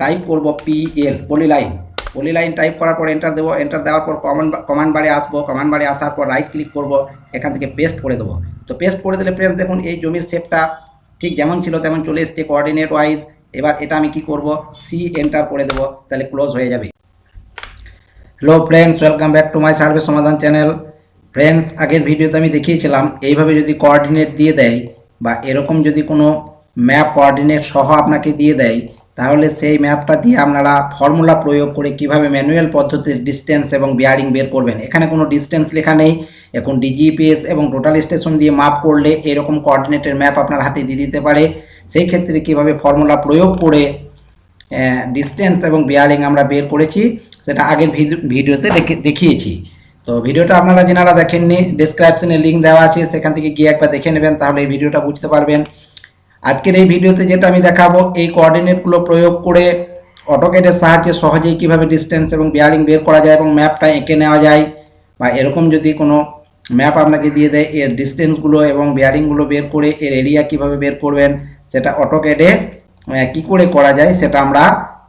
Type করব P L poly line poly line type করার পর এন্টার দেবো এন্টার দেওয়ার পর কমান্ড কমান্ড বারে আসব কমান্ড বারে আসার পর রাইট ক্লিক করব, এখান থেকে পেস্ট করে দেবো। তো পেস্ট করে দিলে ফ্রেন্ডস দেখুন, এই জমির শেপটা ঠিক যেমন ছিল তেমন চলে এসছে কোঅর্ডিনেট ওয়াইজ এবার এটা আমি কি করব? সি এন্টার করে দেবো, তাহলে ক্লোজ হয়ে যাবে। Hello friends welcome back to my service Samadhan channel friends আগের ভিডিওতে আমি দেখিয়েছিলাম, এইভাবে যদি কোঅর্ডিনেট দিয়ে দেয় বা এরকম যদি কোনো ম্যাপ কোঅর্ডিনেট সহ আপনাকে দিয়ে দেয় তাহলে সেই ম্যাপটা দিয়ে আপনারা ফর্মুলা প্রয়োগ করে কীভাবে ম্যানুয়াল পদ্ধতির ডিস্টেন্স এবং বিয়ারিং বের করবেন। এখানে কোনো ডিস্টেন্স লেখা নেই। এখন ডিজিপিএস এবং টোটাল স্টেশন দিয়ে মাপ করলে এরকম কোঅর্ডিনেটের ম্যাপ আপনার হাতে দিয়ে দিতে পারে। সেই ক্ষেত্রে কীভাবে ফর্মুলা প্রয়োগ করে ডিস্টেন্স এবং বিয়ারিং আমরা বের করেছি, সেটা আগের ভিডিও- ভিডিওতে দেখে- দেখিয়েছি। তো ভিডিওটা আপনারা যেনারা দেখেননি ডিসক্রিপশনে লিঙ্ক দেওয়া আছে, সেখান থেকে গিয়ে একবার দেখে নেবেন, তাহলে এই ভিডিওটা বুঝতে পারবেন। আজকের এই ভিডিওতে যেটা আমি দেখাবো, এই কোঅর্ডিনেটগুলো প্রয়োগ করে অটোকেটের সাহায্যে সহজেই কীভাবে ডিস্টেন্স এবং বিয়ারিং বের করা যায় এবং ম্যাপটা এঁকে নেওয়া যায় বা এরকম যদি কোনো ম্যাপ আপনাকে দিয়ে দেয়, এর ডিস্টেন্সগুলো এবং বিয়ারিংগুলো বের করে, এর এরিয়া কীভাবে বের করবেন, সেটা অটোকেটে কি করে করা যায় সেটা আমরা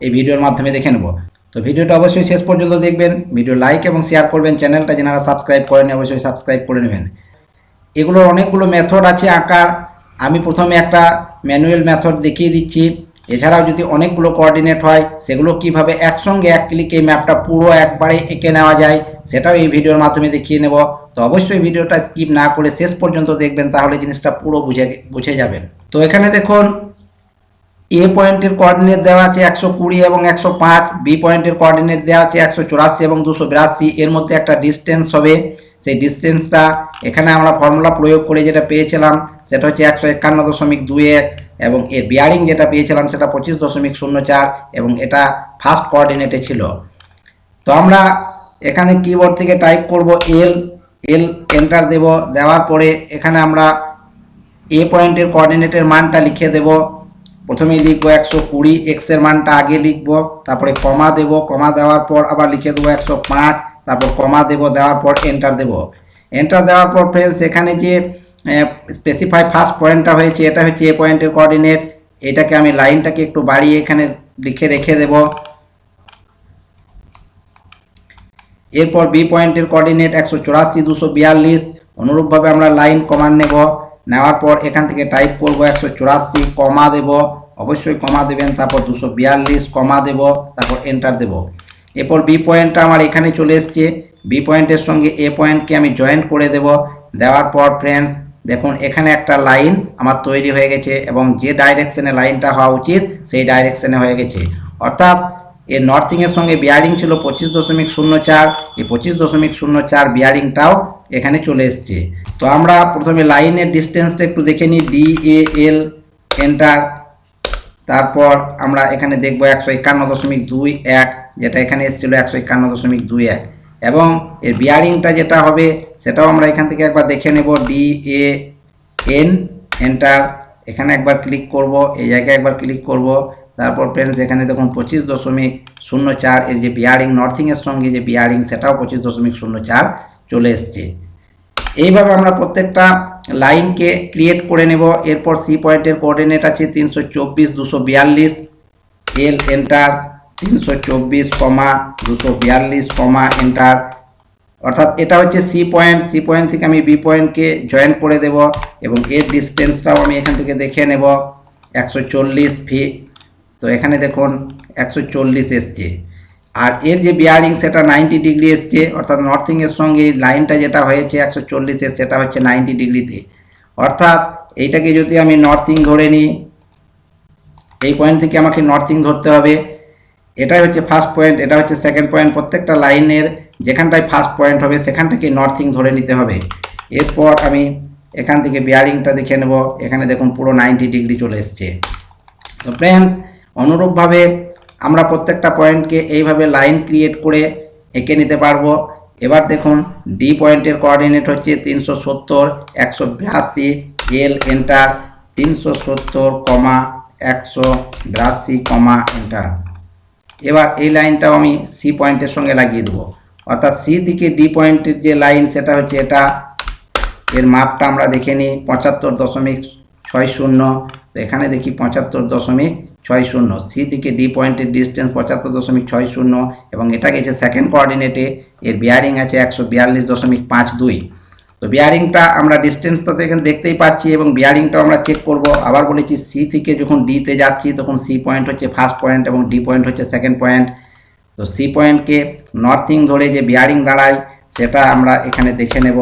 এই ভিডিওর মাধ্যমে দেখে নেব। তো ভিডিওটা অবশ্যই শেষ পর্যন্ত দেখবেন, ভিডিও লাইক এবং শেয়ার করবেন, চ্যানেলটা যেনারা সাবস্ক্রাইব করেন অবশ্যই সাবস্ক্রাইব করে নেবেন। এগুলোর অনেকগুলো মেথড আছে, আঁকার আমি প্রথমে একটা ম্যানুয়াল মেথড দেখিয়ে দিচ্ছি। এছাড়াও যদি অনেকগুলো কোঅর্ডিনেট হয়, সেগুলো কীভাবে একসঙ্গে এক ক্লিকে ম্যাপটা পুরো একবারে এঁকে নেওয়া যায়, সেটাও এই ভিডিওর মাধ্যমে দেখিয়ে নেব। তো অবশ্যই ভিডিওটা স্কিপ না করে শেষ পর্যন্ত দেখবেন, তাহলে জিনিসটা পুরো বুঝে বুঝে যাবেন। তো এখানে দেখুন এ পয়েন্টের কোঅর্ডিনেট দেওয়া আছে একশো কুড়ি এবং একশো পাঁচ বি পয়েন্টের কোঅর্ডিনেট দেওয়া আছে একশো চুরাশি এবং দুশো বিরাশি। এর মধ্যে একটা ডিস্টেন্স হবে। সেই ডিস্টেন্সটা এখানে আমরা ফর্মুলা প্রয়োগ করে যেটা পেয়েছিলাম, সেটা হচ্ছে একশো একান্ন দশমিক দুই এক এবং এর বিয়ারিং যেটা পেয়েছিলাম সেটা পঁচিশ দশমিক শূন্য চার এবং এটা ফার্স্ট কোঅর্ডিনেটে ছিল। তো আমরা এখানে কিবোর্ড থেকে টাইপ করব এল এল এন্টার দেব, দেওয়ার পরে এখানে আমরা এ পয়েন্টের কোঅর্ডিনেটের মানটা লিখে দেব। প্রথমেই লিখব একশো কুড়ি এক্সের মানটা আগে লিখব, তারপরে কমা দেব কমা দেওয়ার পর আবার লিখে দেবো একশো পাঁচ তারপর কমা দেব, দেওয়ার পর এন্টার দেব। এন্টার দেওয়ার পর ফ্রেন্ডস এখানে যে স্পেসিফাই ফার্স্ট পয়েন্টটা হয়েছে, এটা হচ্ছে এ পয়েন্টের কোঅর্ডিনেট এটাকে আমি লাইনটাকে একটু বাড়িয়ে এখানে লিখে রেখে দেব। এরপর বি পয়েন্টের কোঅর্ডিনেট একশো চুরাশি, দুশো বিয়াল্লিশ। অনুরূপভাবে আমরা লাইন কমান নেব। নেওয়ার পর এখান থেকে টাইপ করব একশো চুরাশি কমা দেব। অবশ্যই কমা দেবেন, তারপর দুশো বিয়াল্লিশ কমা দেব, তারপর এন্টার দেব। এরপর বি পয়েন্টটা আমার এখানে চলে এসছে। বি পয়েন্টের সঙ্গে এ পয়েন্টকে আমি জয়েন করে দেব। দেওয়ার পর ফ্রেন্ডস দেখুন, এখানে একটা লাইন আমার তৈরি হয়ে গেছে এবং যে ডাইরেকশনে লাইনটা হওয়া উচিত, সেই ডাইরেকশনে হয়ে গেছে। অর্থাৎ এর নর্থিংয়ের সঙ্গে বিয়ারিং ছিল পঁচিশ দশমিক শূন্য চার। এই পঁচিশ দশমিক শূন্য চার বিয়ারিংটাও এখানে চলে এসছে। তো আমরা প্রথমে লাইনের ডিস্টেন্সটা একটু দেখে নিই। ডি এ এল এন্টার তারপর আমরা এখানে দেখব একশো একান্ন দশমিক দুই এক, যেটা এখানে এসেছিল একশো একান্ন দশমিক দুই এক। এবং এর বিয়ারিংটা যেটা হবে, সেটাও আমরা এখান থেকে একবার দেখে নেব ডি এ এন এন্টার এখানে একবার ক্লিক করব, এই জায়গায় একবার ক্লিক করব, তারপর ফ্রেন্ডস এখানে দেখুন পঁচিশ দশমিক শূন্য চার, এর যে বিয়ারিং নর্থিংয়ের সঙ্গে যে বিয়ারিং সেটাও পঁচিশ দশমিক শূন্য চার চলে এসছে। এইভাবে আমরা প্রত্যেকটা লাইনকে ক্রিয়েট করে নেব। এরপর সি পয়েন্টের কোঅর্ডিনেট আছে তিনশো চব্বিশ দুশো বিয়াল্লিশ। এল এন্টার তিনশো চব্বিশ কমা দুশো বিয়াল্লিশ কমা এন্টার অর্থাৎ এটা হচ্ছে সি পয়েন্ট সি পয়েন্ট থেকে আমি বি পয়েন্টকে জয়েন করে দেব এবং এর ডিস্টেন্সটাও আমি এখান থেকে দেখে নেব। একশো চল্লিশ ফিট তো এখানে দেখুন, একশো চল্লিশ এসছে। আর এর যে বিয়ারিং সেটা নাইনটি ডিগ্রি এসছে, অর্থাৎ নর্থিংয়ের সঙ্গে লাইনটা যেটা হয়েছে একশো চল্লিশের সেটা হচ্ছে নাইনটি ডিগ্রিতে অর্থাৎ এইটাকে যদি আমি নর্থিং ধরে নিই, এই পয়েন্ট থেকে আমাকে নর্থিং ধরতে হবে। এটাই হচ্ছে ফার্স্ট পয়েন্ট এটা হচ্ছে সেকেন্ড পয়েন্ট প্রত্যেকটা লাইনের যেখানটায় ফার্স্ট পয়েন্ট হবে, সেখানটাকে নর্থিং ধরে নিতে হবে। এরপর আমি এখান থেকে বিয়ারিংটা দেখে নেব। এখানে দেখুন পুরো নাইনটি ডিগ্রি চলে এসছে। তো ফ্রেন্ডস অনুরূপভাবে আমরা প্রত্যেকটা পয়েন্টকে এইভাবে লাইন ক্রিয়েট করে এঁকে নিতে পারব। এবার দেখুন ডি পয়েন্টের কোঅর্ডিনেট হচ্ছে তিনশো সত্তর, একশো বিরাশি এল এন্টার তিনশো সত্তর কমা একশো বিরাশি কমা এন্টার এবার এই লাইনটাও আমি সি পয়েন্টের সঙ্গে লাগিয়ে দেবো। অর্থাৎ সি থেকে ডি পয়েন্টের যে লাইন সেটা হচ্ছে এটা। এর মাপটা আমরা দেখে নিই, পঁচাত্তর দশমিক ছয় শূন্য। এখানে দেখি পঁচাত্তর দশমিক ছয় শূন্য। সি থেকে ডি পয়েন্টের ডিস্টেন্স পঁচাত্তর দশমিক ছয় শূন্য এবং এটা গেছে সেকেন্ড কোঅর্ডিনেটে। এর বিয়ারিং আছে একশো বিয়াল্লিশ দশমিক পাঁচ দুই। তো বিয়ারিংটা আমরা ডিস্টেন্সটা তো এখানে দেখতেই পাচ্ছি এবং বিয়ারিংটাও আমরা চেক করব। আবার বলেছি সি থেকে যখন ডিতে যাচ্ছি তখন সি পয়েন্ট হচ্ছে ফার্স্ট পয়েন্ট এবং ডি পয়েন্ট হচ্ছে সেকেন্ড পয়েন্ট তো সি পয়েন্টকে নর্থিং ধরে যে বিয়ারিং দাঁড়ায় সেটা আমরা এখানে দেখে নেব।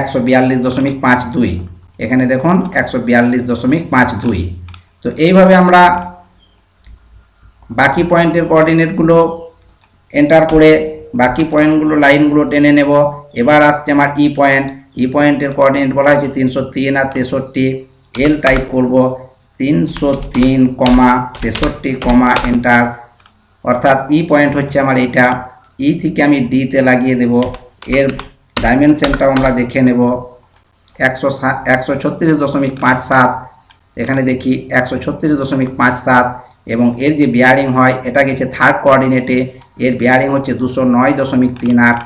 একশো বিয়াল্লিশ দশমিক পাঁচ দুই। এখানে দেখুন একশো বিয়াল্লিশ দশমিক পাঁচ দুই। তো এইভাবে আমরা বাকি পয়েন্টের কোঅর্ডিনেটগুলো এন্টার করে বাকি পয়েন্টগুলো, লাইনগুলো টেনে নেব। এবার আসছে আমার ই পয়েন্ট। ই পয়েন্টের কোঅর্ডিনেট বলা হয়েছে তিনশো তিন আর তেষট্টি। এল টাইপ করব তিনশো তিন কমা তেষট্টি কমা এন্টার। অর্থাৎ ই পয়েন্ট হচ্ছে আমার এইটা। ই থেকে আমি ডিতে লাগিয়ে দেব। এর ডাইমেনশনটাও আমরা দেখে নেব। একশো সাত একশো ছত্রিশ দশমিক পাঁচ সাত, এখানে দেখি একশো ছত্রিশ দশমিক পাঁচ সাত, এবং এর যে বিয়ারিং হয়, এটা গেছে থার্ড কোঅর্ডিনেটে এর বিয়ারিং হচ্ছে দুশো নয় দশমিক তিন আট।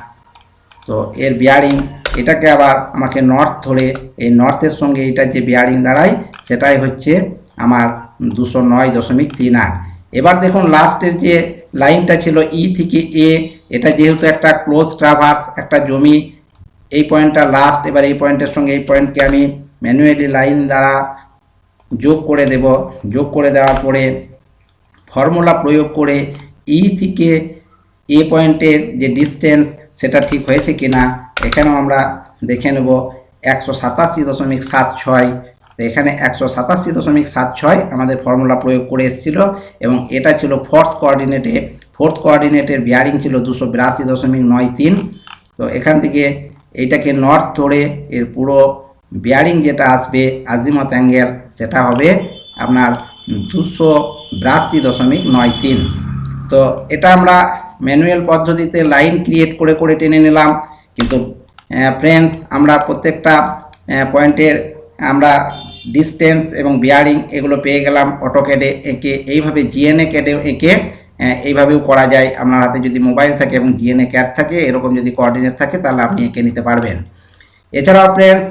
তো এর বিয়ারিং এটাকে আবার আমাকে নর্থ ধরে, এই নর্থের সঙ্গে এটা যে বিয়ারিং দাঁড়ায়, সেটাই হচ্ছে আমার দুশো নয় দশমিক তিন আট। এবার দেখুন লাস্টের যে লাইনটা ছিল ই থেকে এ এটা যেহেতু একটা ক্লোজ ট্রাভার্স একটা জমি এই পয়েন্টটা লাস্ট এবার এই পয়েন্টের সঙ্গে এই পয়েন্টকে আমি ম্যানুয়ালি লাইন দ্বারা যোগ করে দেব। যোগ করে দেওয়ার পরে ফর্মুলা প্রয়োগ করে ই থেকে এ পয়েন্টের যে ডিস্টেন্স সেটা ঠিক হয়েছে কি না এখানেও আমরা দেখে নেব। একশো সাতাশি দশমিক সাত ছয়, তো এখানে একশো সাতাশি দশমিক সাত ছয় আমাদের ফর্মুলা প্রয়োগ করে এসেছিল এবং এটা ছিল ফোর্থ কোঅর্ডিনেটে ফোর্থ কোঅর্ডিনেটের বিয়ারিং ছিল দুশো বিরাশি দশমিক নয় তিন। তো এখান থেকে এইটাকে নর্থ ধরে এর পুরো বিয়ারিং যেটা আসবে আজিমত অ্যাঙ্গেল সেটা হবে আপনার দুশো বিরাশি দশমিক নয় তিন। তো এটা আমরা ম্যানুয়াল পদ্ধতিতে লাইন ক্রিয়েট করে করে টেনে নিলাম। কিন্তু ফ্রেন্ডস আমরা প্রত্যেকটা পয়েন্টের আমরা ডিস্টেন্স এবং বিয়ারিং এগুলো পেয়ে গেলাম অটোক্যাডে এঁকে এইভাবে জিএনএ ক্যাডে এঁকে এইভাবেও করা যায়। আপনার হাতে যদি মোবাইল থাকে এবং জিএনএ ক্যাড থাকে, এরকম যদি কোঅর্ডিনেট থাকে, তাহলে আপনি এঁকে নিতে পারবেন। এছাড়াও ফ্রেন্ডস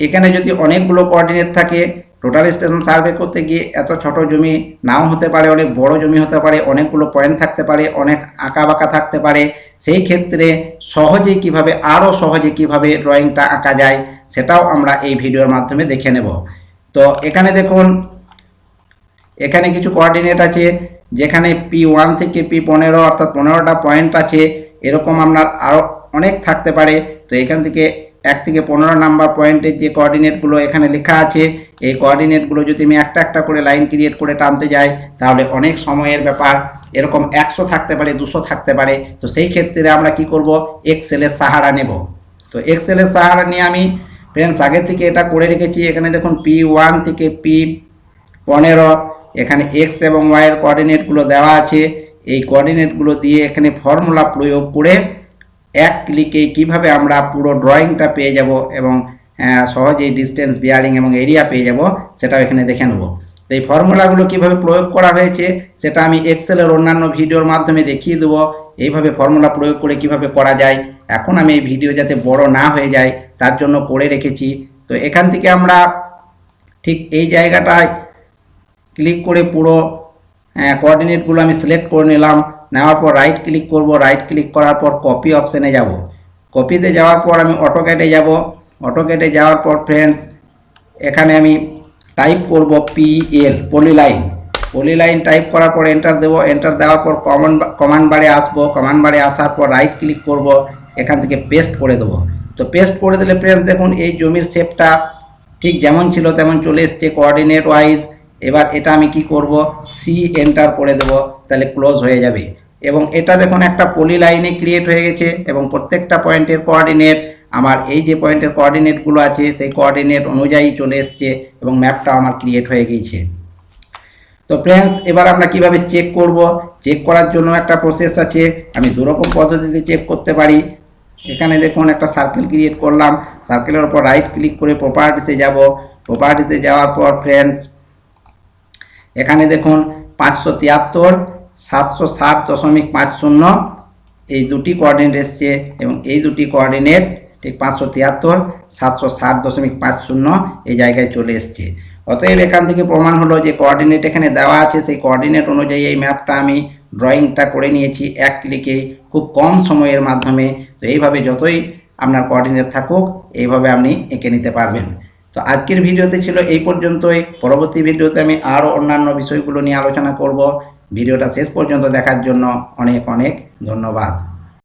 এখানে যদি অনেকগুলো কোঅর্ডিনেট থাকে টোটাল স্টেশন সার্ভে করতে গিয়ে এত ছোট জমি নাও হতে পারে, অনেক বড় জমি হতে পারে, অনেকগুলো পয়েন্ট থাকতে পারে, অনেক আঁকা বাঁকা থাকতে পারে, সেই ক্ষেত্রে সহজে কীভাবে, আরও সহজে কীভাবে ড্রয়িংটা আঁকা যায়, সেটাও আমরা এই ভিডিওর মাধ্যমে দেখে নেব। তো এখানে দেখুন, এখানে কিছু কোঅর্ডিনেট আছে। যেখানে পি ওয়ান থেকে পি পনেরো অর্থাৎ পনেরোটা পয়েন্ট আছে, এরকম আপনার আরও অনেক থাকতে পারে। তো এখান থেকে এক থেকে পনেরো নাম্বার পয়েন্টের যে কোঅর্ডিনেটগুলো এখানে লেখা আছে, এই কোঅর্ডিনেটগুলো যদি আমি একটা একটা করে লাইন ক্রিয়েট করে টানতে যাই, তাহলে অনেক সময়ের ব্যাপার। এরকম একশো থাকতে পারে, দুশো থাকতে পারে। তো সেই ক্ষেত্রে আমরা কি করব? এক্সেলের সাহারা নেব। তো এক্সেলের সাহারা নিয়ে আমি ফ্রেন্ডস আগে থেকে এটা করে রেখেছি। এখানে দেখুন পি ওয়ান থেকে পি পনেরো এখানে এক্স এবং ওয়াইয়ের কোঅর্ডিনেটগুলো দেওয়া আছে। এই কোঅর্ডিনেটগুলো দিয়ে এখানে ফর্মুলা প্রয়োগ করে এক ক্লিকে কীভাবে আমরা পুরো ড্রয়িংটা পেয়ে যাব এবং সহজেই ডিস্টেন্স বিয়ারিং এবং এরিয়া পেয়ে যাব, সেটাও এখানে দেখে নেব। তো এই ফর্মুলাগুলো কীভাবে প্রয়োগ করা হয়েছে, সেটা আমি এক্সেলের অন্যান্য ভিডিওর মাধ্যমে দেখিয়ে দেবো। এইভাবে ফর্মুলা প্রয়োগ করে কীভাবে করা যায়, এখন আমি এই ভিডিও যাতে বড় না হয়ে যায়, তার জন্য করে রেখেছি। তো এখান থেকে আমরা ঠিক এই জায়গাটায় ক্লিক করে পুরো কোঅর্ডিনেটগুলো আমি সিলেক্ট করে নিলাম। নেওয়ার পর রাইট ক্লিক করব। রাইট ক্লিক করার পর কপি অপশানে যাব। কপিতে যাওয়ার পর আমি অটো অটোক্যাটে যাব। অটোক্যাটে যাওয়ার পর ফ্রেন্ডস এখানে আমি টাইপ করব পিএল পলিলাইন পলিলাইন টাইপ করার পর এন্টার দেব। এন্টার দেওয়ার পর কমন কমান্ড বারে আসব। কমান্ড বারে আসার পর রাইট ক্লিক করব। এখান থেকে পেস্ট করে দেবো। তো পেস্ট করে দিলে ফ্রেন্ডস দেখুন এই জমির শেপটা ঠিক যেমন ছিল তেমন চলে এসছে কোঅর্ডিনেট ওয়াইজ এবার এটা আমি কি করব? সি এন্টার করে দেব, তাহলে ক্লোজ হয়ে যাবে। এবং এটা দেখুন, একটা পলি লাইনে ক্রিয়েট হয়ে গেছে, এবং প্রত্যেকটা পয়েন্টের কোঅর্ডিনেট আমার এই যে পয়েন্টের কোঅর্ডিনেটগুলো আছে, সেই কোঅর্ডিনেট অনুযায়ী চলে এসছে, এবং ম্যাপটা আমার ক্রিয়েট হয়ে গিয়েছে। তো ফ্রেন্ডস এবার আমরা কীভাবে চেক করব? চেক করার জন্য একটা প্রসেস আছে, আমি দুরকম পদ্ধতিতে চেক করতে পারি। এখানে দেখুন, একটা সার্কেল ক্রিয়েট করলাম সার্কেলের উপর রাইট ক্লিক করে প্রপার্টিসে যাব। প্রপার্টিসে যাওয়ার পর ফ্রেন্ডস এখানে দেখুন পাঁচশো তিয়াত্তর, সাতশো ষাট দশমিক পাঁচ শূন্য, এই দুটি কোঅর্ডিনেট এসছে এবং এই দুটি কোঅর্ডিনেট ঠিক পাঁচশো তিয়াত্তর, সাতশো ষাট দশমিক পাঁচ শূন্য এই জায়গায় চলে এসছে। অতএব এখান থেকে প্রমাণ হলো যে কোঅর্ডিনেট এখানে দেওয়া আছে, সেই কোঅর্ডিনেট অনুযায়ী এই ম্যাপটা আমি ড্রয়িংটা করে নিয়েছি এক ক্লিকে খুব কম সময়ের মাধ্যমে। তো এইভাবে যতই আপনার কোঅর্ডিনেট থাকুক, এইভাবে আপনি এঁকে নিতে পারবেন। তো আজকের ভিডিওতে ছিল এই পর্যন্তই। পরবর্তী ভিডিওতে আমি আরও অন্যান্য বিষয়গুলো নিয়ে আলোচনা করব। ভিডিওটা শেষ পর্যন্ত দেখার জন্য অনেক অনেক ধন্যবাদ।